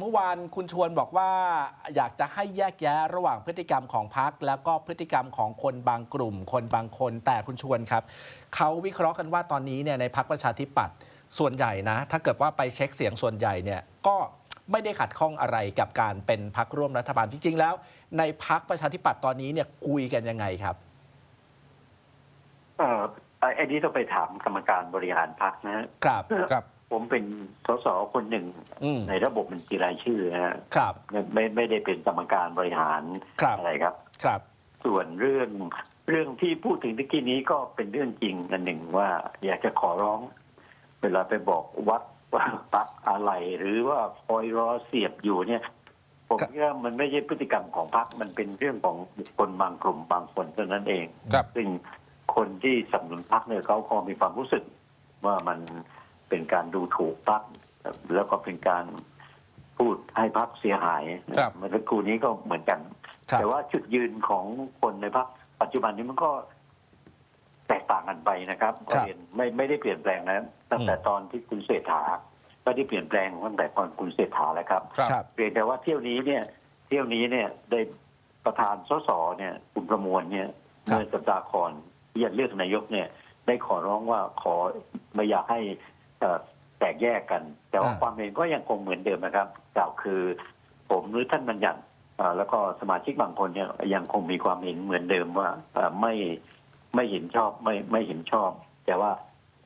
เมื่อวานคุณชวนบอกว่าอยากจะให้แยกแยะระหว่างพฤติกรรมของพัก แล้วก็พฤติกรรมของคนบางกลุ่ม คนบางคน แต่คุณชวนครับเขาวิเคราะห์กันว่าตอนนี้เนี่ยในพักประชาธิปัตย์ส่วนใหญ่นะ ถ้าเกิดว่าไปเช็คเสียงส่วนใหญ่เนี่ยก็ไม่ได้ขัดข้องอะไรกับการเป็นพักร่วมรัฐบาลจริง ๆ แล้ว ในพักประชาธิปัตย์ตอนนี้เนี่ยคุยกันยังไงครับเอ่อไอ้นี้ต้องไปถามกรรมการบริหารพรรคนะฮะครับครับ ผมเป็นสสคนหนึ่งอืมในระบบบัญชีรายชื่อนะฮะครับไม่ไม่ไม่ได้เป็นกรรมการบริหารครับอะไรครับ ครับ ส่วนเรื่องเรื่องที่พูดถึงตะกี้นี้ก็เป็นเรื่องจริงอันหนึ่งว่าอยากจะขอร้อง เวลาไปบอกวัดว่าปักอะไรหรือว่าคอยรอเสียบอยู่เนี่ย ผมครับคิดว่ามันไม่ใช่พฤติกรรมของพรรคมันเป็นเรื่องของบุคคลบางกลุ่มบางคนเท่านั้นเอง ครับ ซึ่งคนที่สนับสนุนพรรคเนี่ยเขาก็มีความรู้สึกว่ามัน เป็นการดูถูกพรรคแล้วก็เป็นการพูดให้พรรคเสียหายครับเมื่อสักครู่นี้ก็เหมือนกัน ครับ แต่ว่าจุดยืนของคนในพรรคปัจจุบันนี้มันก็แตกต่างกันไปนะครับครับเรียนไม่ไม่ได้เปลี่ยนแปลงนะตั้งแต่อืมตอนที่คุณเศรษฐาก็ได้เปลี่ยนแปลงตั้งแต่ตอนคุณเศรษฐาแล้วครับครับ ครับ เพียงแต่ว่าเที่ยวนี้เนี่ย เที่ยวนี้เนี่ยได้ประธานสสเนี่ยคุณประมวลเนี่ยครับ เมื่อสัปดาห์ก่อนที่จะเลือกนายกเนี่ย ได้ขอร้องว่าขอไม่อยากให้เอ่อ แตกแยกกัน แต่ว่าอ่าความเห็นก็ยังคงเหมือนเดิมนะครับกล่าวคือผมหรือท่านบัญญัติเอ่อแล้วก็สมาชิกบางคนเนี่ยยังคงมีความเห็นเหมือนเดิมว่าเอ่อไม่ไม่เห็นชอบไม่ไม่เห็นชอบ แต่ว่า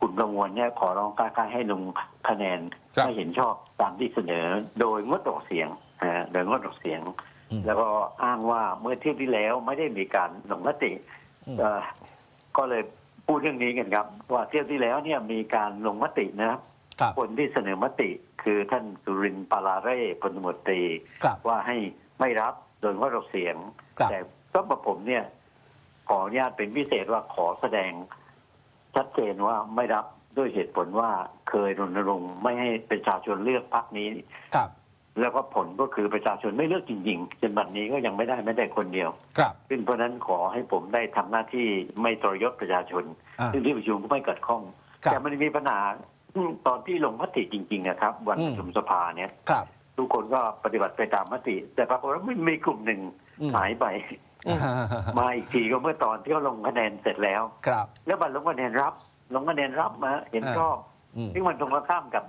คุณประมวลเนี่ยขอร้องกล้าๆให้ลงคะแนนครับไม่เห็นชอบตามที่เสนอ โดยงดออกเสียงนะฮะโดยงดออกเสียงอืมแล้วก็อ้างว่าเมื่อเที่ยวที่แล้วไม่ได้มีการลงมติอืมเอ่อก็เลย พูดเรื่องนี้กันครับ ว่าเที่ยวที่แล้วเนี่ยมีการลงมตินะครับครับ คนที่เสนอมติคือท่านสุรินทร์ปาลาเร่พลตำรวจตรีครับว่าให้ไม่รับโดยงดออกเสียง ครับ แต่สำหรับผมเนี่ย ขออนุญาตเป็นพิเศษว่าขอแสดง ชัดเจนว่าไม่รับด้วยเหตุผลว่าเคยรณรงค์ไม่ให้ประชาชนเลือกพรรคนี้ ครับ แล้วก็ผลก็คือประชาชนไม่เลือกจริงๆจนบัดนี้ก็ยังไม่ได้ไม่ได้คนเดียว ครับ ซึ่งเพราะฉะนั้นขอให้ผมได้ทำหน้าที่ไม่ทรยศประชาชน อ่าซึ่งที่ประชุมก็ไม่เกิดข้อง ครับ แต่มันมีปัญหาอืมตอนที่ลงมติจริงๆนะครับ วันอืมประชุมสภาเนี่ย ครับ ทุกคนก็ปฏิบัติไปตามมติ แต่ปรากฏว่าไม่มีกลุ่มหนึ่งอืม หายไปมาอีกทีก็เมื่อตอนที่เขาลงคะแนนเสร็จแล้ว ครับ แล้วบัตรลงคะแนนรับ ลงคะแนนรับมาเห็นชอบอืมซึ่งมันตรงกันข้ามกับ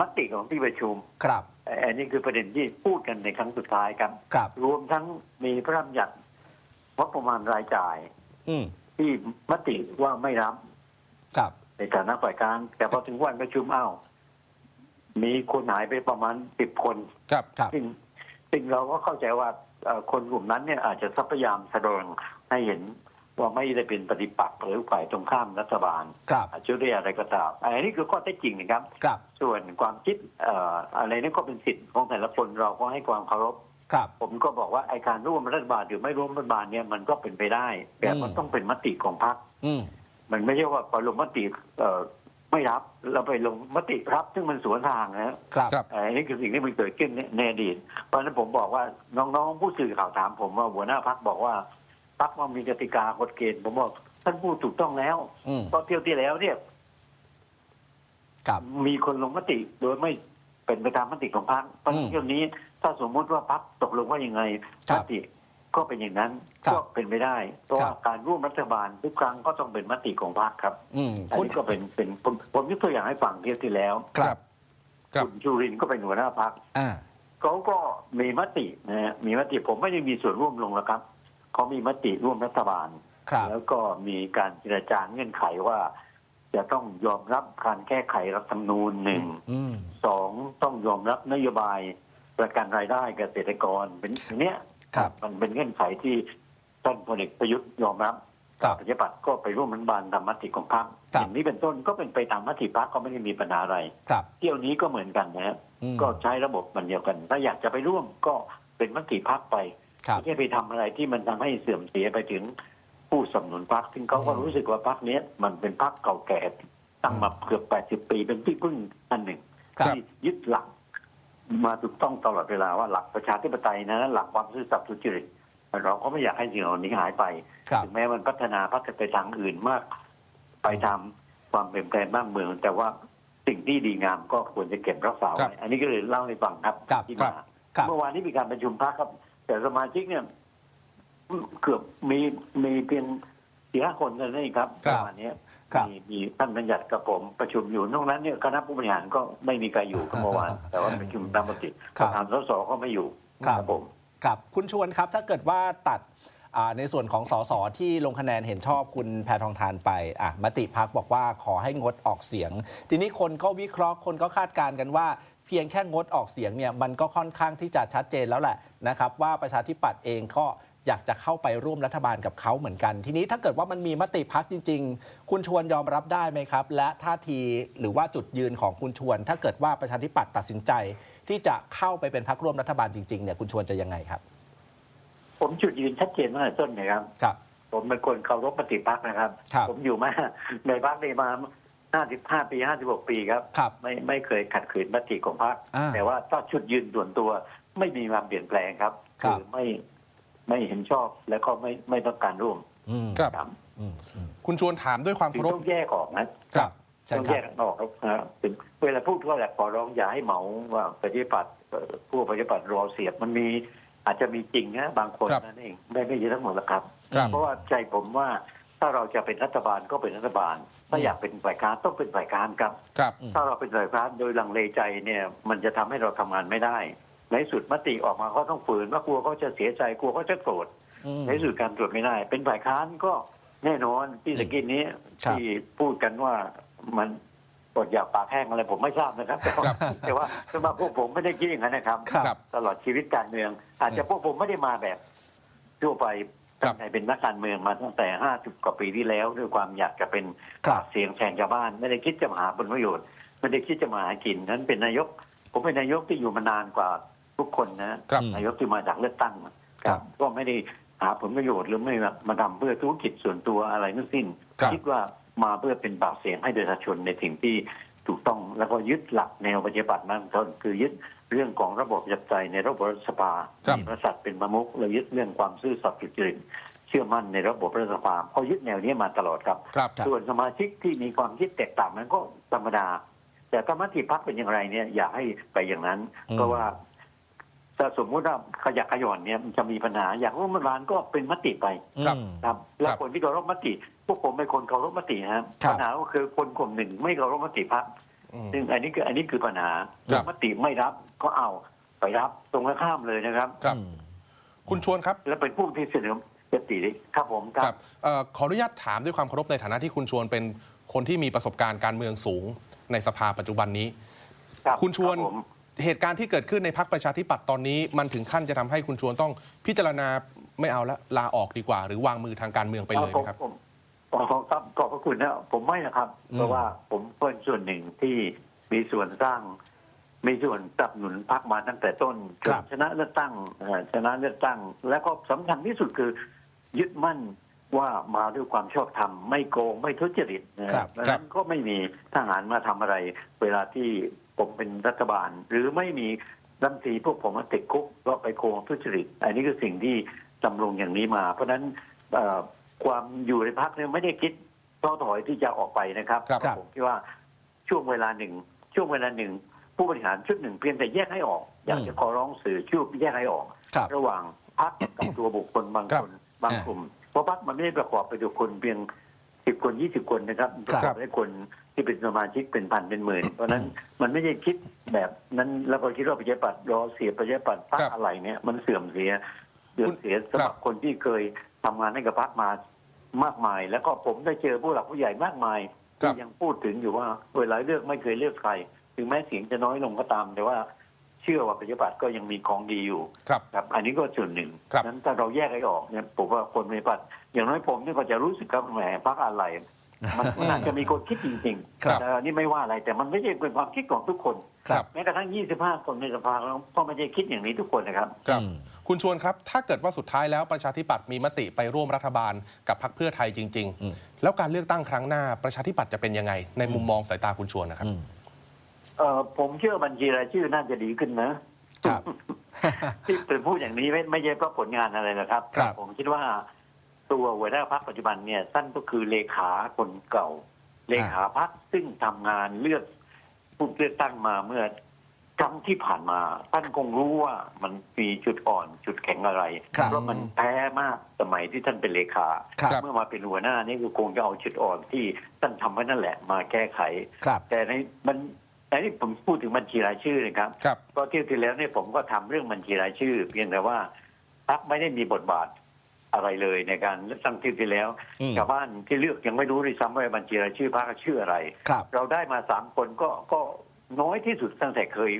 มติของที่ประชุม ครับเอ่ออันนี้คือประเด็นที่พูดกันในครั้งสุดท้ายครับ ครับ รวมทั้งมีพระราชบัญญัติงบประมาณรายจ่าย อืมที่มติว่าไม่รับ ครับ ในฐานะฝ่ายการแต่พอถึงวันประชุมอ้าวมีคนหายไปประมาณสิบคน ครับ ครับ ซึ่งซึ่งเราก็เข้าใจว่าเอ่อคนกลุ่มนั้นเนี่ยอาจจะพยายามแสดงให้เห็น ว่าไม่ได้เป็นปฏิปักษ์หรือฝ่ายตรงข้ามรัฐบาลครับอาจจะด้วยอะไรก็ตามอันนี้คือข้อเท็จจริงนะครับ ครับ ส่วนความคิดเอ่ออะไรนั้นก็เป็นสิทธิ์ของแต่ละคนเราก็ให้ความเคารพ ครับ ผมก็บอกว่าไอการร่วมรัฐบาลหรือไม่ร่วมรัฐบาลเนี่ยมันก็เป็นไปได้แต่มันอืม ต้องเป็นมติของพรรคอืม มันไม่ใช่ว่าพอลงมติเอ่อไม่รับเราไปลงมติรับ ซึ่งมันสวนทางนะฮะครับ ครับเอ่ออันนี้คือสิ่งที่มันเกิดขึ้นในในอดีต เพราะฉะนั้นผมบอกว่าน้องๆผู้สื่อข่าวถามผมว่าหัวหน้าพักบอกว่า พักมันมีกติกากฎเกณฑ์ผมบอกท่านพูดถูกต้องแล้วอืมเพราะเที่ยวที่แล้วเนี่ย ครับ มีคนลงมติโดยไม่เป็นไปตามมติของพรรคเพราะฉะนั้นอืมเที่ยวนี้ถ้าสมมติว่าพรรคตกลงว่ายังไงครัมบติก็เป็นอย่างนั้นครับก็เป็นไม่ได้ เพราะครัว่าบ การร่วมรัฐบาลทุกครั้งก็ต้องเป็นมติของพรรคครับอืมอันคุณนี้ก็เป็นเป็นผมผมยกตัวอย่างให้ฟังเที่ยวที่แล้วครับครับคุณจุรินทร์ก็เป็นหัวหน้าพรรคอ่า เขาก็มีมตินะฮะมีมติผมไม่ได้มีส่วนร่วมลงแล้วครับ เขามีมติร่วมรัฐบาล ครับ แล้วก็มีการเจรจาเงื่อนไขว่า จะต้องยอมรับการแก้ไขรัฐธรรมนูญหนึ่งอืม สองต้องยอมรับนโยบายประกันรายได้เกษตรกรเป็นอย่างเนี้ยครับ มันเป็นเงื่อนไขที่ท่านพลเอกประยุทธ์ยอมรับครับ ปฏิบัติก็ไปร่วมรัฐบาลตามมติของพรรคครับ อย่างนี้เป็นต้นก็เป็นไปตามมติพรรคก็ไม่ได้มีปัญหาอะไร ครับเที่ยวนี้ก็เหมือนกันนะฮะ อืม ก็ใช้ระบบมันเดียวกัน ถ้าอยากจะไปร่วมก็เป็นมติพักไปครับ ไม่ใช่ไปทำอะไรที่มันทำให้เสื่อมเสียไปถึงผู้สนับสนุนพักซึ่งเขาก็อืมรู้สึกว่าพักนี้ยมันเป็นพักเก่าแก่ตั้งมาเกือบ80ปีเป็นที่พึ่งอันหนึ่งครับที่ยึดหลัก มาถูกต้องตลอดเวลาว่าหลักประชาธิปไตยนะหลักความซื่อสัตย์สุจริตเราก็ไม่อยากให้สิ่งเหล่านี้หายไปครับถึงแม้มันพัฒนาพัฒนาไปทางอื่นมาก ไปทำความเปลี่ยนแปลงบ้านเมือง แต่ว่าสิ่งที่ดีงามก็ควรจะเก็บรักษาครัไว้บอันนี้ก็เลยเล่าให้ฟังครับครับที่ครัมาบครับเมื่อวานนี้มีการประชุมพักครับ แต่สมาชิกเนี่ย เกือบมีมีเพียงสี่ห้าคนเท่านั้นเองครับครับเมื่อวานนี้ครับ มีมีท่านบัญญัติกับผมประชุมอยู่นอกนั้นเนี่ยคณะผู้บริหารก็ไม่มีใครอยู่ครับเมื่อวานแต่ว่าประชุมตามปกติคปรับระธานสสก็ไม่อยู่ครับ ผม ครับ คุณชวนครับถ้าเกิดว่าตัดอ่า ในส่วนของสสที่ลงคะแนนเห็นชอบคุณแพทองทานไปอะมติพักบอกว่าขอให้งดออกเสียง ทีนี้คนก็วิเคราะห์คนก็คาดการณ์กันว่าเพียงแค่งดออกเสียงเนี่ยมันก็ค่อนข้างที่จะชัดเจนแล้วแหละนะครับว่าประชาธิปัตย์เองก็อยากจะเข้าไปร่วมรัฐบาลกับเขาเหมือนกัน ทีนี้ถ้าเกิดว่ามันมีมติพักจริง ๆ คุณชวนยอมรับได้ไหมครับ และท่าทีหรือว่าจุดยืนของคุณชวน ถ้าเกิดว่าประชาธิปัตย์ตัดสินใจ ที่จะเข้าไปเป็นพักร่วมรัฐบาลจริงๆเนี่ยคุณชวนจะยังไงครับ ผมจุดยืนชัดเจนตั้งแต่ต้นนะครับ ครับ ผมเป็นคนเคารพปฏิพักษ์นะครับ ครับ ผมอยู่มา ในพักนี้มา 55 ปี 56 ปีครับ ครับ ไม่ไม่เคยขัดขืนมติของพรรคอ่าแต่ว่าถ้าชุดยืนส่วนตัวไม่มีความเปลี่ยนแปลงครับครับ ไม่ไม่เห็นชอบแล้วก็ไม่ไม่ต้องการร่วมอืมครับ ครับอืมอืมคุณชวนถามด้วยความคืเคาอรพ ต้องแยกออกนะครับใช่ต้องคแยรับกออกครับนะเป็นเวลาพูดก็แหละขอร้องอย่าให้เหมาว่าปฏิบัติเอ่อผู้ปฏิบัติรอเสียบมันมี อาจจะมีจริงนะบางคนครับนั่นเองไม่ไม่ใช่ทั้งหมดหรอกครับ ครับเพราะว่าใจผมว่าถ้าเราจะเป็นรัฐบาลก็เป็นรัฐบาล ถ้าอืม อยากเป็นฝ่ายค้านต้องเป็นฝ่ายค้านครับ ครับอืม ถ้าเราเป็นฝ่ายค้านโดยลังเลใจเนี่ยมันจะทำให้เราทำงานไม่ได้ ในที่สุดมติออกมาก็ต้องฝืนว่ากลัวเขาจะเสียใจกลัวเขาจะโกรธอืมในที่สุดการตรวจไม่ได้ เป็นฝ่ายค้านก็แน่นอนที่ตะกี้นี้ครับ ที่พูดกันว่ามัน อดอยากปากแห้งอะไรผมไม่ทราบนะครับ แต่ว่าครับแต่ว่าแต่ว่าพวกผมไม่ได้คิดอย่างนั้นนะครับ ครับ ตลอดชีวิตการเมือง อาจจะพวกผมไม่ได้มาแบบทั่วไปครับ ตั้งแต่เป็นนักการเมืองมาตั้งแต่ห้าสิบกว่าปีที่แล้ว ด้วยความอยากจะเป็นครับเสียงแทนชาวบ้าน ไม่ได้คิดจะมาหาผลประโยชน์ไม่ได้คิดจะมาหากินนั้นเป็นนายก ผมเป็นนายกที่อยู่มานานกว่าทุกคนนะครับ นายกที่มาจากเลือกตั้งครับก็ไม่ได้หาผลประโยชน์หรือไม่มาทำเพื่อธุรกิจส่วนตัวอะไรทั้งสิ้นครับ คิดว่า มาเพื่อเป็นปากเสียงให้ประชาชนในสิ่งที่ถูกต้องแล้วก็ยึดหลักแนวปฏิบัตินั้นก็คือยึดเรื่องของระบบประชาธิปไตยในระบบรัฐสภาครับมีพระสัตว์เป็นประมุขเรายึดเรื่องความซื่อสัตย์สุจริตเชื่อมั่นในระบบรัฐสภาเพราะยึดแนวนี้มาตลอดครับครับครับ ส่วนสมาชิกที่มีความคิดแตกต่างนั้นก็ธรรมดา แต่ถ้ามติพักเป็นอย่างไรเนี่ยอย่าให้ไปอย่างนั้นอืมเพราะว่า ถ้าสมมุติว่าขยักขย่อนเนี่ยมันจะมีปัญหาอยากร่วมรัฐบาลก็เป็นมติไปครับอืมครับและครับคนที่เคารพมติ พวกผมเป็นคนเคารพมตินะครับครับ ปัญหาก็คือคนกลุ่มหนึ่งไม่เคารพมติพักอืม ซึ่งอันนี้คืออันนี้คือปัญหาครับ มติไม่รับก็เอาไปรับตรงกันข้ามเลยนะครับ ครับอืมคุณชวนครับ แล้วเป็นผู้ที่เสนอมติครับผมคครัรับบเอ่อขออนุญาตถามด้วยความเคารพในฐานะที่คุณชวนเป็นคนที่มีประสบการณ์การเมืองสูงในสภาปัจจุบันนี้ รับคุณชวน รับผม เหตุการณ์ที่เกิดขึ้นในพักประชาธิปัตย์ตอนนี้ มันถึงขั้นจะทำให้คุณชวนต้องพิจารณาไม่เอาละลาออกดีกว่า หรือวางมือทางการเมืองไปเลยไหมครับผมผมขอครับขอบพระคุณนะผมไม่นะครับอืมเพราะว่าผมเป็นส่วนหนึ่งที่มีส่วนสร้าง มีส่วนสนับสนุนพรรคมาตั้งแต่ต้นจครันบชนะเลือกตั้งเอ่อชนะเลือกตั้ง แล้วก็สำคัญที่สุดคือ ยึดมั่นว่ามาด้วยความชอบธรรมไม่โกงไม่ทุจริตนะครับดังนั้นก็ไม่มีทหารมาทำอะไร เวลาที่ ผมเป็นรัฐบาล หรือไม่มีรัฐมนตรีพวกผมมาติดคุกก็ไปโกงทุจริต อันนี้คือสิ่งที่ดำรงอย่างนี้มา เพราะฉะนั้นเอ่อความอยู่ในพักเนี่ยไม่ได้คิดท้อถอยที่จะออกไปนะครับครับผมคิดว่าช่วงเวลาหนึ่ง ช่วงเวลาหนึ่ง ผู้บริหารชุดหนึ่งเพียงแต่แยกให้ออก อยากจะขอร้องสื่อช่วยแยกให้ออกครับระหว่างพักกับตัวบุคคลบางครับคนบางกลุ่มเพราะพักมันไม่ได้ประกอบไปด้วยคนเพียงสิบคนยี่สิบคนนะครับประกอบด้วยคน ที่เป็นสมาชิกเป็นพันเป็นหมื่น เพราะฉะนั้นมันไม่ได้คิดแบบนั้นแล้วก็คิดว่าประชาธิปัตย์รอเสียประชาธิปัตย์พักครับอะไรเนี่ยมันเสื่อมเสียเสื่อมเสียสำหรับคนที่เคยทำงานให้กับพักมามากมาย แล้วก็ผมได้เจอผู้หลักผู้ใหญ่มากมายครับ ที่ยังพูดถึงอยู่ว่าเวลาเลือกไม่เคยเลือกใครถึงแม้เสียงจะน้อยลงก็ตาม แต่ว่าเชื่อว่าประชาธิปัตย์ก็ยังมีของดีอยู่ ครับ ครับอันนี้ก็ส่วนหนึ่งครับนั้นถ้าเราแยกให้ออกเนี่ยผมว่าคนในปัตย์อย่างน้อยผมเนี่ยก็จะรู้สึกครับแหมพักอะไร มันมันอาจจะมีคนคิดจริงครับๆแต่อันนี่ไม่ว่าอะไรแต่มันไม่ใช่เป็นความคิดของทุกคน ครับ แม้กระทั่ง 25 คนในสภาก็ไม่ใช่คิดอย่างนี้ทุกคนนะครับ ครับ อืม คุณชวนครับ ถ้าเกิดว่าสุดท้ายแล้วประชาธิปัตย์มีมติไปร่วมรัฐบาลกับพรรคเพื่อไทยจริง อืม ๆ แล้วการเลือกตั้งครั้งหน้าประชาธิปัตย์จะเป็นยังไง ในมุมมองสายตาคุณชวนนะครับ อืมเออผมเชื่อบัญชีรายชื่อน่าจะดีขึ้นนะ ครับ ที่เป็นพูดอย่างนี้ไม่ไม่ใช่เพราะผลงานอะไรนะครับ ครับ ผมคิดว่า ตัวหัวหน้าพักปัจจุบันเนี่ยท่านก็คือเลขาคนเก่า เลขาพักซึ่งทำงานเลือกผู้เลือกตั้งมาเมื่อครั้งที่ผ่านมาท่านคงรู้ว่ามันมีจุดอ่อนจุดแข็งอะไรครับเพราะมันแพ้มากสมัยที่ท่านเป็นเลขาครับเมื่อมาเป็นหัวหน้านี่ก็คงจะเอาจุดอ่อนที่ท่านทำไว้นั่นแหละมาแก้ไขครับแต่ในมันอันนี้ผมพูดถึงบัญชีรายชื่อนะครับครับก็เที่ยวที่แล้วเนี่ยผมก็ทำเรื่องบัญชีรายชื่อ เพียงแต่ว่าพรรคไม่ได้มีบทบาท อะไรเลยในการเลือกตั้งเที่ยวที่แล้วอืมชาวบ้านที่เลือกยังไม่รู้ด้วยซ้ำว่าบัญชีรายชื่อพรรคชื่ออะไรครับเราได้มาสามคนก็ก็น้อยที่สุดตั้งแต่เคย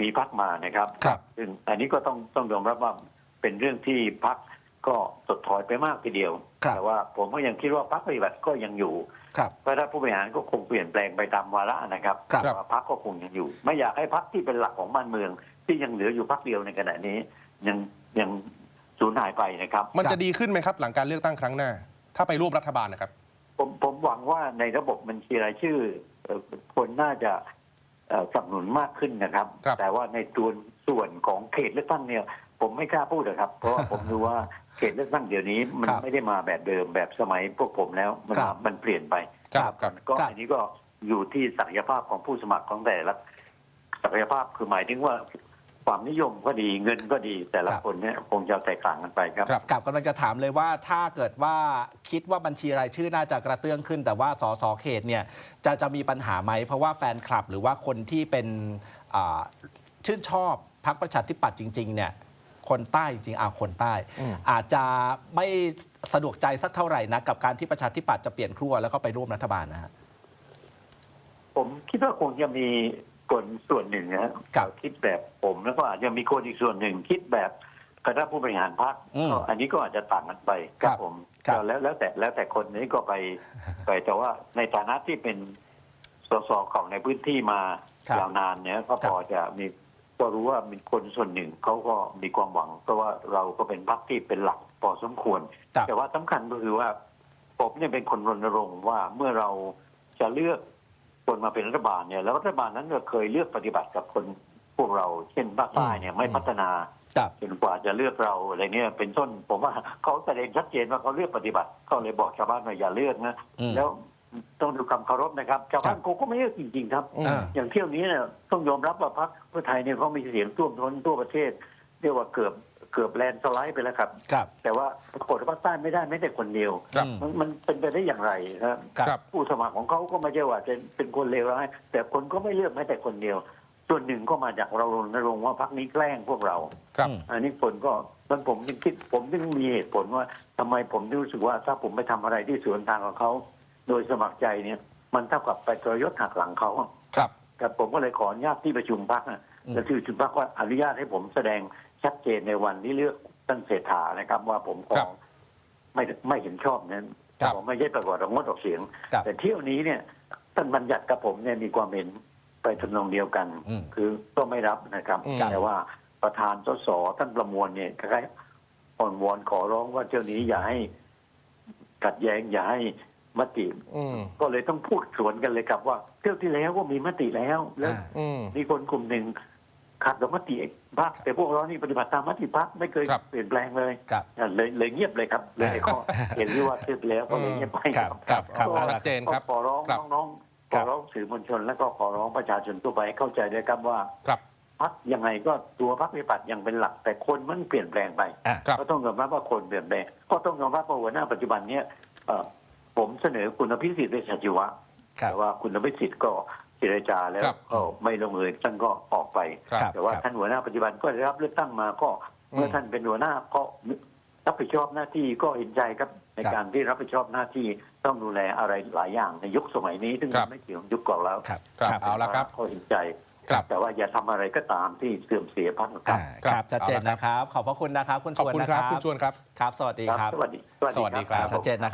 มีพักมานะครับครับซึ่งอันนี้ก็ต้องต้องยอมรับว่าเป็นเรื่องที่พักก็ถดถอยไปมากทีเดียวครับแต่ว่าผมก็ยังคิดว่าพักปฏิบัติก็ยังอยู่ครับเพราะถ้าผู้บริหารก็คงเปลี่ยนแปลงไปตามวาระนะครับครับแต่ว่าพักก็คงยังอยู่ ไม่อยากให้พักที่เป็นหลักของบ้านเมือง ที่ยังเหลืออยู่พักเดียวในขณะนี้ ยังยัง สูญหายไปนะครับ มันครัจะบดีขึ้นไหมครับ หลังการเลือกตั้งครั้งหน้า ถ้าไปร่วมรัฐบาลนะครับ ผมผมหวังว่าในระบบบัญชีรายชื่อเอ่อคนน่าจะเอ่อสนับสนุนมากขึ้นนะครับ ครับ แต่ว่าในส่วนส่วนของเขตเลือกตั้งเนี่ย ผมไม่กล้าพูดนะครับ เพราะว่าผมดูว่าเขตเลือกตั้งเดี๋ยวนี้ มันครับไม่ได้มาแบบเดิมแบบสมัยพวกผมแล้วมันครับมันเปลี่ยนไปครับครับ ก็ครับ อันนี้ก็อยู่ที่ศักยภาพของผู้สมัครของแต่ละศักยภาพคือหมายถึงว่า ความนิยมก็ดีเงินก็ดี แต่ละครับคนเนี่ยคงจะแตกต่างกันไปครับครับกับกำลังจะถามเลยว่าถ้าเกิดว่าคิดว่าบัญชีรายชื่อน่าจะกระเตื้องขึ้น แต่ว่าสสเขตเนี่ยจะจะมีปัญหาไหมเพราะว่าแฟนคลับหรือว่าคนที่เป็นอ่าชื่นชอบพรรคประชาธิปัตย์จริง ๆ เนี่ยคนใต้จริงๆอาคนใต้อืมอาจจะไม่สะดวกใจสักเท่าไหร่นะกับการที่ประชาธิปัตย์จะเปลี่ยนครัวแล้วก็ไปร่วมรัฐบาลนะฮะผมคิดว่าคงจะมี คนส่วนหนึ่งนะฮะครับ คิดแบบผมแล้วก็อาจจะมีคนอีกส่วนหนึ่ง คิดแบบคณะผู้บริหารพรรคอืมก็อันนี้ก็อาจจะต่างกันไปครับผมครับก็แล้วแล้วแต่แล้วแต่คนนี้ก็ไปไปแต่ว่าในฐานะที่เป็นสสของในพื้นที่มาครับยาวนานเนี่ยก็พอจะมีก็รู้ว่ามีคนส่วนหนึ่งเขาก็มีความหวัง เพราะว่าเราก็เป็นพรรคที่เป็นหลักพอสมควร ครับ แต่ว่าสำคัญก็คือว่า ผมเนี่ยเป็นคนรณรงค์ว่าเมื่อเราจะเลือก คนมาเป็นรัฐบาลเนี่ยแล้วรัฐบาลนั้นก็เคยเลือกปฏิบัติกับคนพวกเรา เช่นภาคใต้เนี่ยไม่พัฒนาครับจนกว่าจะเลือกเราอะไรเนี่ยเป็นต้นผมว่าเขาแสดงชัดเจนว่าเขาเลือกปฏิบัติก็เลยบอกชาวบ้านว่าอย่าเลือกนะอืมแล้วต้องดูคำเคารพนะครับชาวบ้านครับเขาก็ไม่เลือกจริงๆครับอืมอ่าอย่างเที่ยวนี้เนี่ยต้องยอมรับว่าพรรคเพื่อไทยเนี่ยเขามีเสียงท่วมท้นทั่วประเทศ เรียกว่าเกือบ เกือบแลนด์สไลด์ไปแล้วครับ ครับ แต่ว่าปรากฏว่าภาคใต้ไม่ได้แม้แต่คนเดียวครับอืมมันมันเป็นไปได้อย่างไรนะครับ ครับ ผู้สมัครของเขาก็ไม่ใช่ว่าจะเป็นคนเลวร้ายแต่คนก็ไม่เลือกแม้แต่คนเดียว ส่วนหนึ่งก็มาจากเรารณรงค์ว่าพรรคนี้แกล้งพวกเรา ครับอืมอันนี้คนก็มันผมจึงคิดผมจึงมีเหตุผลว่าทำไมผมถึงรู้สึกว่าถ้าผมไปทำอะไรที่สวนทางกับเขาโดยสมัครใจเนี่ย มันเท่ากับไปทรยศหักหลังเขาครับ แต่ผมก็เลยขออนุญาตที่ประชุมพักนะอืม และที่ประชุมพักว่าอนุญาตให้ผมแสดงชัดเจนในวันที่เลือกท่านเศรษฐานะครับ ว่าผมขครัอบไม่ไม่เห็นชอบนั้นครับผมไม่ใช่ประกอบงดออกเสียง ครับแต่เที่ยวนี้เนี่ยท่านบัญญัติกับผมเนี่ยมีความเห็นไปทำนองเดียวกัน อืมคือก็ไม่รับนะครับอืมแต่ว่าประธานสสท่านประมวลเนี่ยคล้ายๆอ่อนวอนขอร้องว่าเที่ยวนี้อย่าให้ขัดแย้งอย่าให้ มติ อืม ก็เลยต้องพูดสวนกันเลยครับว่าเที่ยวที่แล้วก็มีมติแล้ว แล้ว อ่า อืม มีคนกลุ่มหนึ่งขัดกับมติพรรคแต่พวกเรานี่ปฏิบัติตามมติพรรคไม่เคยครับ เปลี่ยนแปลงเลยครับเลยเลยเงียบเลยครับเลยข้อเห็นที่ว่าเที่ยวที่แล้วก็เลยเงียบไปครับครับครับก็ชัดเจนครับขอร้องครับน้องๆขครัอบ ร้องสื่อมวลชน แล้วก็ขอร้องประชาชนทั่วไปให้เข้าใจด้วยครับว่าครับพรรคยังไงก็ตัวพรรคปฏิบัติยังเป็นหลัก แต่คนมันเปลี่ยนแปลงไป อะครับ ก็ต้องยอมรับว่าคนเปลี่ยนแปลงก็ต้องยอมรับว่าหัวหน้าปัจจุบันเนี้ยเอ่อ ผมเสนอคุณอภิสิทธิ์เวชชีวะครับแต่ว่าคุณอภิสิทธิ์ก็เจรจาแล้วครับก็ไม่ลงเอยท่านก็ออกไปครับแต่ว่าครับท่านหัวหน้าปัจจุบันก็ได้รับเลือกตั้งมาก็อืมเมื่อท่านเป็นหัวหน้าก็รับผิดชอบหน้าที่ก็เห็นใจครับในครับการที่รับผิดชอบหน้าที่ต้องดูแลอะไรหลายอย่างในยุคสมัยนี้ซึ่งครับมันไม่เกี่ยวกับยุคก่อนแล้วครับครับเอาละครับก็เห็นใจครับแต่ว่าอย่าทำอะไรก็ตามที่เสื่อมเสียพักครัอ่าบครับชัดเจนเอาละครับนะครับ ขอบพระคุณนะครับ คุณขอบชวนคุณนะคครัรับบคุณชวนครับครับ สวัสดีครับครับ สวัสดีสวัสดีครับชัดเจนนะครับ